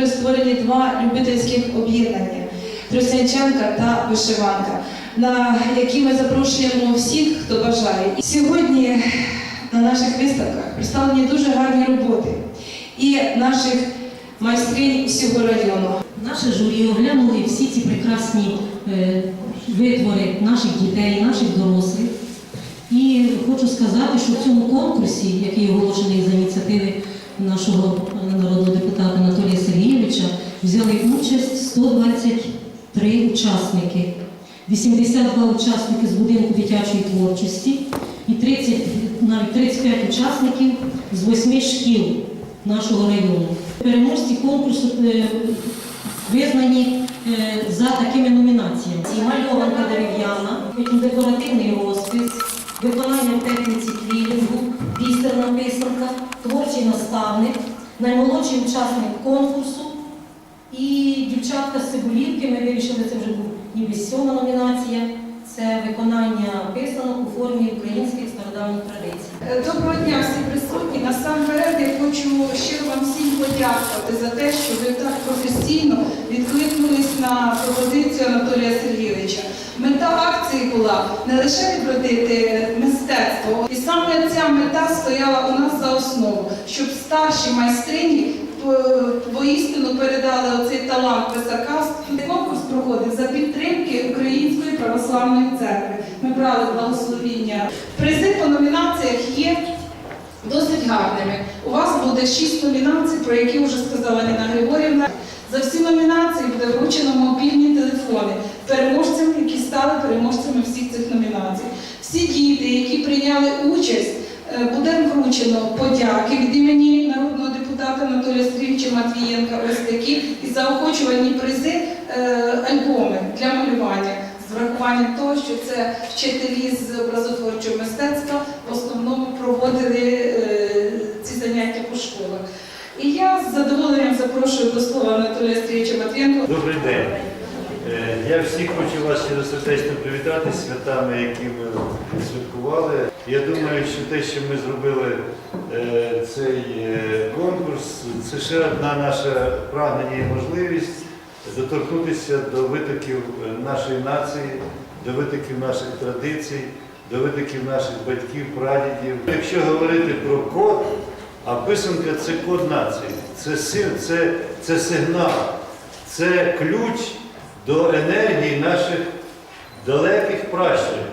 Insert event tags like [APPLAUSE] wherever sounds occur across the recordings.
були створені два любительських об'єднання Тростянчанка та Вишиванка, на які ми запрошуємо всіх, хто бажає. І сьогодні на наших виставках представлені дуже гарні роботи і наших майстринь всього району. Наше журі оглянули всі ці прекрасні е, витвори наших дітей, наших дорослих. І хочу сказати, що в цьому конкурсі, який оголошений за ініціативи нашого народного депутата Анатолія Сергійовича, взяли участь 123 учасники, 82 учасники з будинку дитячої творчості і 30, навіть 35 учасників з восьми шкіл нашого району. Переможці конкурсу е, визнані е, за такими номінаціями: мальованка дерев'яна, потім декоративний розпис, виконання техніці квілінгу, пістерна писанка, творчий наставник, наймолодший учасник конкурсу і дівчатка з Цибулівки. Ми вирішили, це вже був ніби сьома номінація. Це виконання писанок у формі українських стародавніх традицій. Доброго дня всі присутні. Насамперед я хочу щиро вам всім подякувати за те, що ви так професійно відкликнулись на пропозицію Анатолія Сергійовича. Мета акції була не лише відродити мистецтво, і саме ця мета стояла у нас за основу, щоб старші майстрині по- воістину передали оцей талант писака. Конкурс проходив за підтримки Української православної церкви. Ми брали благословіння. Призи по номінаціях є досить гарними. У вас буде шість номінацій, про які вже сказала Ніна Григорівна. За всі номінації буде вручено мобільні телефони переможцям, які стали переможцями всіх цих номінацій. Всі діти, які прийняли участь, е, буде вручено подяки від імені народного депутата Анатолія Сергійовича Матвієнка. Ось такі і заохочувальні призи е, альбоми для малювання з врахуванням того, що це вчителі з образотворчого мистецтва в основному проводили е, ці заняття по школах. І я з задоволенням запрошую до слова Анатолія Сергійовича Матвієнка. Добрий день. Е, Я всіх хочу вас щиро сердечно привітати святами, які ми святкували. Я думаю, що те, що ми зробили е, цей конкурс, це ще одна наша прагнення і можливість доторкнутися до витоків нашої нації, до витоків наших традицій, до витоків наших батьків, прадідів. Якщо говорити про код, а писанка це код нації, це, сил- це, це сигнал, це ключ до енергії наших далеких пращурів.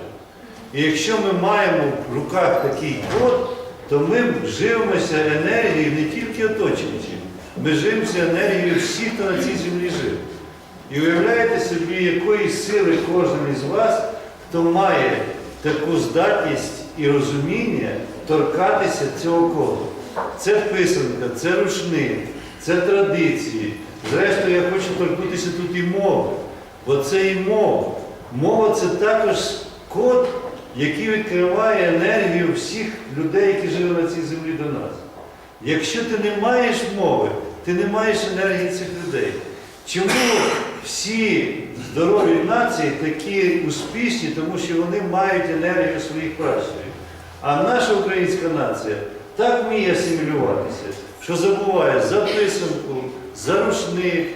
І якщо ми маємо в руках такий код, то ми живемося енергією не тільки оточуючих, ми живемося енергією всіх, хто на цій землі жив. І уявляєте собі, якої сили кожен із вас, хто має таку здатність і розуміння торкатися цього коду. Це писанка, це рушник, це традиції. Зрештою, я хочу торкнутися тут і мови, бо це і мова. Мова це також код, який відкриває енергію всіх людей, які живуть на цій землі до нас. Якщо ти не маєш мови, ти не маєш енергії цих людей. Чому всі здорові нації такі успішні, тому що вони мають енергію своїх пращурів. А наша українська нація так вміє асимілюватися, що забуває за писанку, за рушник,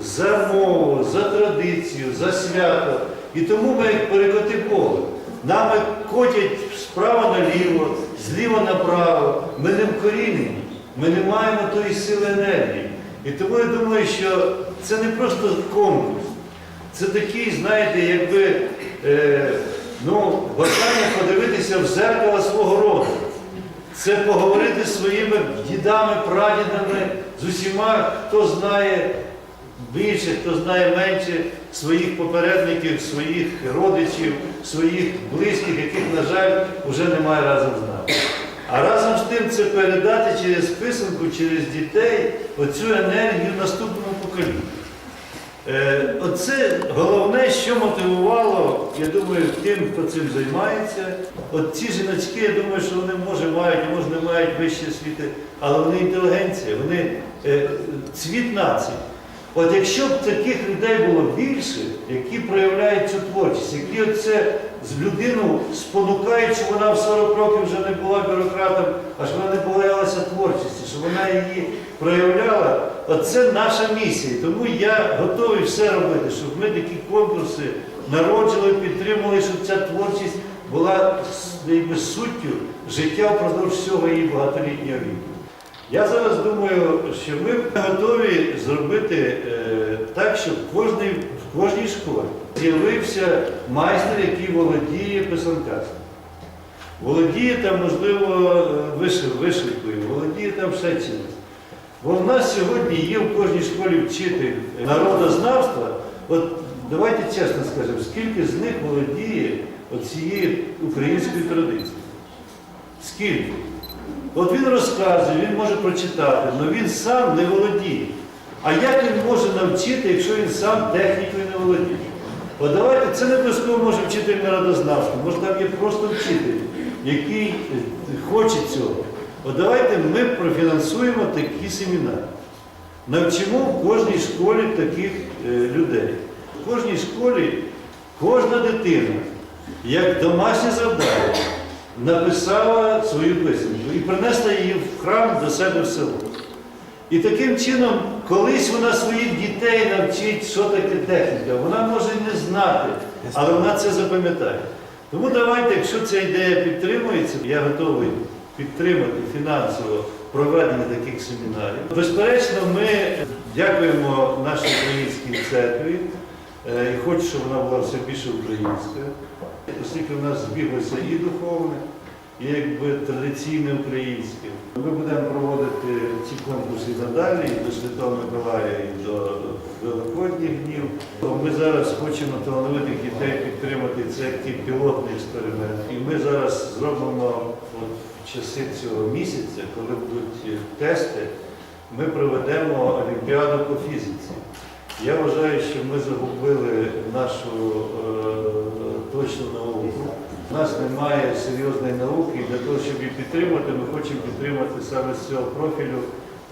за мову, за традицію, за свято. І тому ми як перекоти Богу. Нами котять справа наліво, зліва направо. Ми не вкорінені, ми не маємо тої сили енергії. І тому я думаю, що це не просто конкурс. Це такий, знаєте, якби е, ну, бажання подивитися в зеркало свого роду. Це поговорити зі своїми дідами, прадідами, з усіма, хто знає більше, хто знає менше своїх попередників, своїх родичів, своїх близьких, яких, на жаль, вже немає разом з нами. А разом з тим це передати через писанку, через дітей оцю енергію наступному поколінню. Е, Оце головне, що мотивувало, я думаю, тим, хто цим займається. От ці жіночки, я думаю, що вони може мають, може не мають вищі освіти, але вони інтелігенція, вони е, цвіт нації. От якщо б таких людей було більше, які проявляють цю творчість, які оце з людину спонукають, що вона в 40 років вже не була бюрократом, а що вона не боялася творчості, що вона її проявляла, Оце наша місія. Тому я готовий все робити, щоб ми такі конкурси народжували, підтримували, щоб ця творчість була якби, суттю життя впродовж всього її багатолітнього віку. Я зараз думаю, що ми готові зробити е, так, щоб кожній, в кожній школі з'явився майстер, який володіє писанкарством. Володіє там, можливо, вишивкою, володіє там ще чимось. Бо в нас сьогодні є в кожній школі вчитель народознавства. От давайте чесно скажемо, скільки з них володіє цією українською традицією? Скільки? От він розказує, він може прочитати, але він сам не володіє. А як він може навчити, якщо він сам технікою не володіє? От давайте, це не обов'язково може вчитель народознавства, може там є просто вчитель, який е, хоче цього. От давайте ми профінансуємо такі семінари. Навчимо в кожній школі таких е, людей. В кожній школі кожна дитина, як домашнє завдання, написала свою писанку і принесла її в храм до себе в село. І таким чином, колись вона своїх дітей навчить, що таке техніка. Вона може не знати, але вона це запам'ятає. Тому давайте, якщо ця ідея підтримується, я готовий підтримати фінансово проведення таких семінарів. Безперечно, ми дякуємо нашій українській церкві. Е, І хочу, щоб вона була все більше українська, оскільки в нас збіглося і духовне, якби традиційне українське. Ми будемо проводити ці конкурси надалі і до Святого Миколая, і до Великодніх днів. Ми зараз хочемо талановитих дітей підтримати це як такий пілотний експеримент. І ми зараз зробимо от, в часи цього місяця, коли будуть тести, ми проведемо Олімпіаду по фізиці. Я вважаю, що ми загубили нашу немає серйозної науки, для того, щоб її підтримати, ми хочемо підтримати саме з цього профілю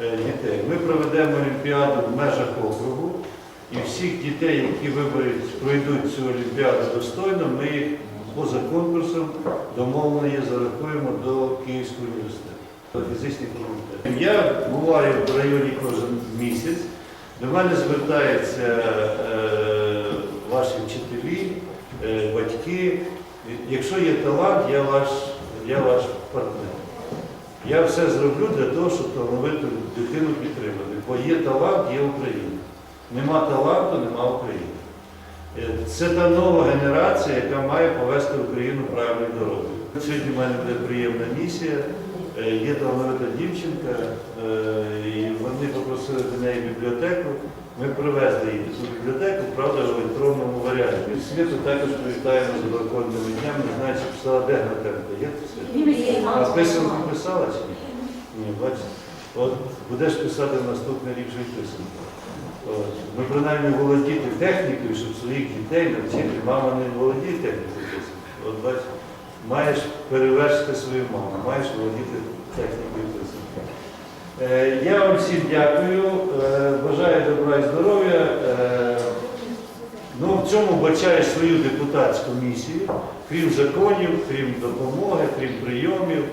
е, дітей. Ми проведемо олімпіаду в межах округу, і всіх дітей, які виберуть, пройдуть цю олімпіаду достойно, ми їх поза конкурсом домовлено зарахуємо до Київського університету, до фізичних факультетів. Я буваю в районі кожен місяць. До мене звертаються е, ваші вчителі, е, батьки. Якщо є талант, я ваш, я ваш партнер. Я все зроблю для того, щоб талановиту дитину підтримати. Бо є талант, є Україна. Нема таланту, нема України. Е, Це та нова генерація, яка має повести Україну правильною дорогою. Сьогодні в мене буде приємна місія. Е, Є талановита дівчинка, е, і вони попросили до неї бібліотеку. Ми привезли її цю бібліотеку, правда, в електронному варіанті. І світу також привітаємо з великодними днями. Не знаю, чи писала де Гнатенко. Є все? А писанку писала чи ні? Ні, бачите. От будеш писати в наступний рік вже й писанку. От. Ну, принаймні володіти технікою, щоб своїх дітей навчити. Мама не володіє технікою писанки. От бачите, маєш перевершити свою маму, маєш володіти технікою. Е, Я вам всім дякую, е, бажаю добра і здоров'я. Е, Ну, в цьому бачаю свою депутатську місію, крім законів, крім допомоги, крім прийомів.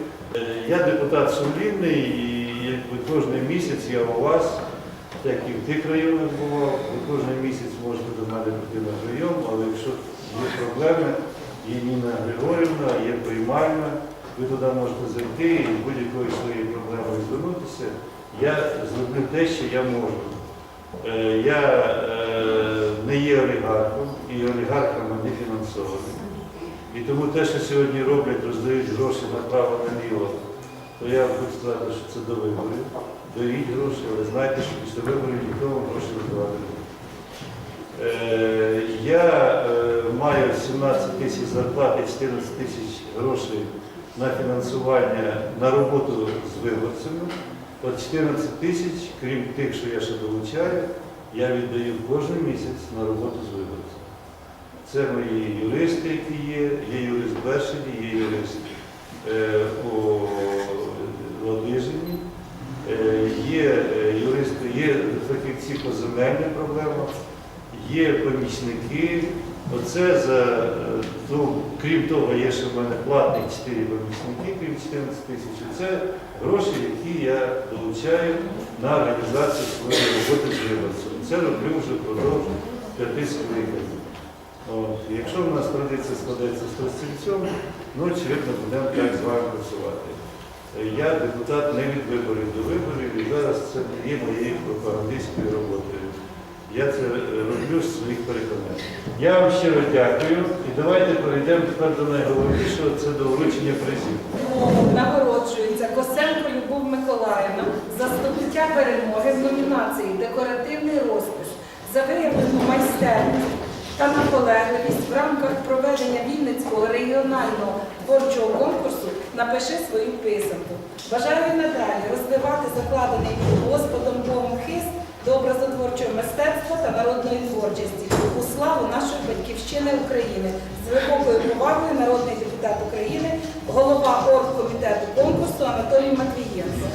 Я депутат сумлінний і якби кожен місяць я у вас, так і в тих районах бував, ви кожен місяць можете до мене прийти на прийом, але якщо є проблеми, є Ніна Григорівна, є приймальна, ви туди можете зайти і будь-якою своєю проблемою звернутися. Я зроблю те, що я можу. Е, Я е, не є олігархом і олігархами не фінансований. І тому те, що сьогодні роблять, роздають гроші направо наліво, то я хочу сказати, що це до виборів. Дають гроші, але знайте, що після виборів вам гроші роздавати. Е, Я маю 17 тисяч зарплати, 14 тисяч грошей на фінансування на роботу з виборцями. От 14 тисяч, крім тих, що я ще долучаю, я віддаю кожен місяць на роботу з виборцями. Це мої юристи, які є, є юрист Бершині, є юрист е, у Ладижині, е, є е, юристи, є фахівці по земельним проблемам, є помічники. Оце за е, ну, крім того, є ще в мене платні 4 помічники, крім 14 тисяч. Це гроші, які я долучаю на організацію своєї роботи з виборцем. Це роблю вже впродовж п'яти скликань. Якщо в нас традиція складається з тростільцем, ну, очевидно, будемо так з вами працювати. Я депутат не від виборів до виборів, і зараз це не є моєю пропагандистською роботою. Я це е, роблю з своїх переконань. Я вам щиро дякую і давайте перейдемо тепер до найголовнішого, це до вручення призів. Нагороджується Косенко Любов Миколаївна за здобуття перемоги в номінації Декоративний розпис за виявлену майстерність та наполегливість в рамках проведення Вінницького регіонального творчого конкурсу Напиши свою писанку. Бажаю надалі розвивати закладений Господом Богом хист до образотворчого мистецтва та народної творчості у славу нашої батьківщини України з глибокою повагою народний депутат України, голова оргкомітету конкурсу Анатолій Матвієнко.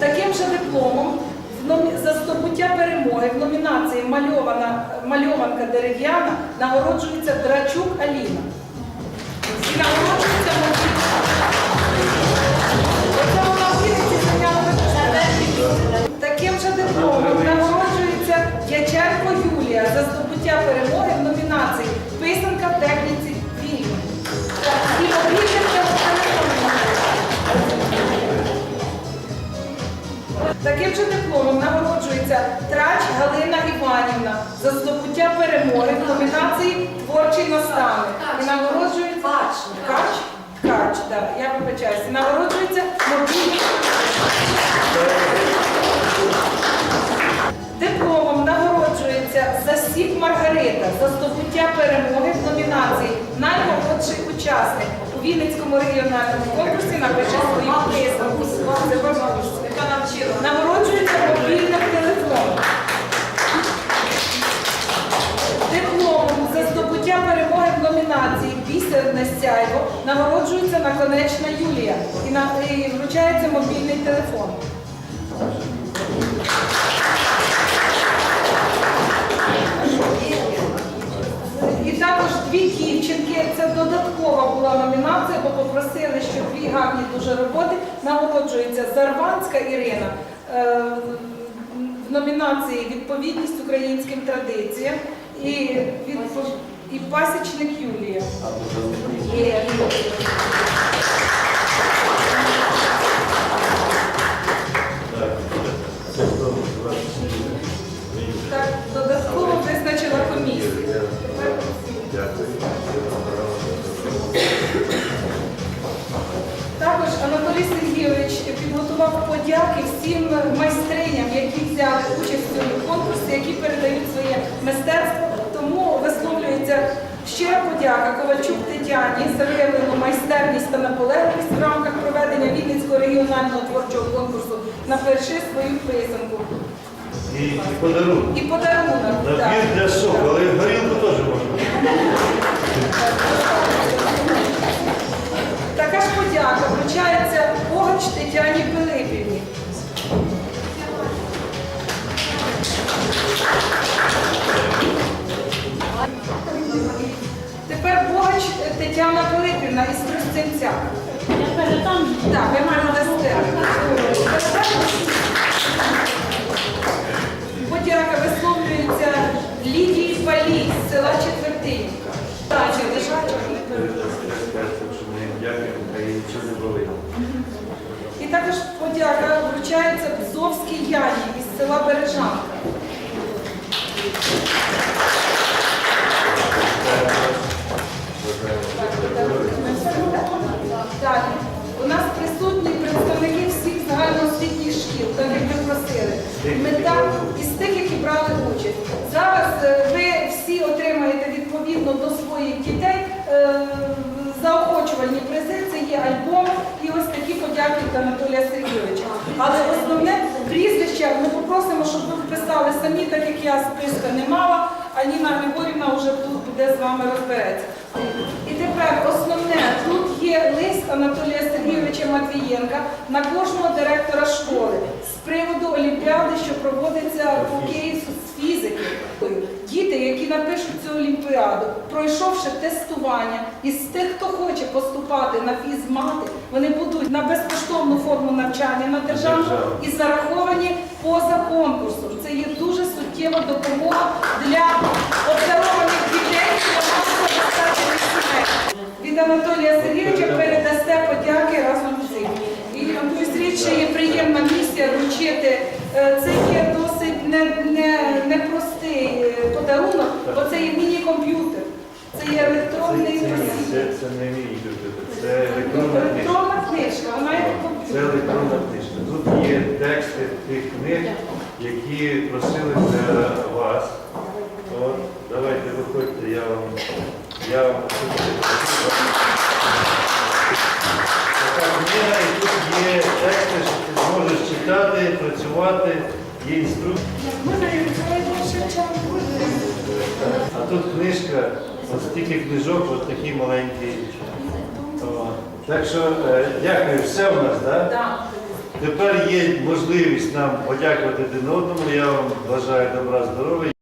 Таким же дипломом за здобуття перемоги в номінації «Мальована, мальованка дерев'яна нагороджується Драчук Аліна. Дипломом нагороджується Дяченко Юлія за здобуття перемоги в номінації Писанка в техніці обрізався Таким же дипломом нагороджується Трач Галина Іванівна за здобуття перемоги в номінації Творчий наставник. І нагороджується Ткач. Ткач, так, я вибачаюся. Нагороджується мобільний. Дипломом нагороджується Засік Маргарита за здобуття перемоги в номінації Наймолодший учасник у Вінницькому регіональному конкурсі бабусь, яка навчила. Нагороджується мобільним телефоном. Дипломом за здобуття перемоги в номінації Бісерне сяйво нагороджується наконечна Юлія і вручається мобільний телефон. Також це додаткова була номінація, бо попросили, що дві гарні дуже роботи. Нагороджується Зарванська Ірина е, в номінації Відповідність українським традиціям і, відпо- і пасічник Юлія. Підготував подяки всім майстриням, які взяли участь в цьому конкурсі, які передають своє мистецтво. Тому висловлюється щира подяка Ковальчук Тетяні за виявлену майстерність та наполегливість в рамках проведення Вінницького регіонального творчого конкурсу «Напиши свою писанку. І, і подарунок. І подарунок. так. Набір для соку, але і горілку теж можна. [LAUGHS] Поруч вручається Богач Тетяні Пилипівні. Бзовській Яні із села Бережанка. Далі. У нас присутні представники всіх загальноосвітніх шкіл, так як ви просили. Мета із тих, які брали участь. Зараз е, ви всі отримаєте відповідно до своїх дітей е, заохочувальні призи. Це є альбом і ось такі подяки від Анатолія Сергійовича. Але основне прізвище ми попросимо, щоб ви вписали самі, так як я списка не мала, а Ніна Григорівна вже тут буде з вами розбереться. І тепер основне, тут є лист Анатолія Сергійовича. Матвієнка на кожного директора школи з приводу олімпіади, що проводиться у Києву з фізики. Діти, які напишуть цю олімпіаду, пройшовши тестування, із тих, хто хоче поступати на фізмати, вони будуть на безкоштовну форму навчання на державну і зараховані поза конкурсом. Це є дуже суттєва допомога для обдарованих дітей, що. Від Анатолія Сергійовича передасте подяки разом з цим. І Анатолій Сергійович, є приємна місія вручити. Е, це є міні-комп'ютер. Це є електронний Це, це, це, це не мій комп'ютер, це електронна книжка. Електронна книжка, вона є Це комп'ютер. електронна книжка. Тут є тексти тих книг, які просили для вас. От, давайте виходьте, я вам. Я вам Така книга, і тут є тексти, що ти зможеш читати, працювати, є інструкції. А тут книжка, ось стільки книжок, ось такий маленький. Так що е, дякую, все в нас, так? Да. Тепер є можливість нам подякувати один одному. Я вам бажаю добра здоров'я.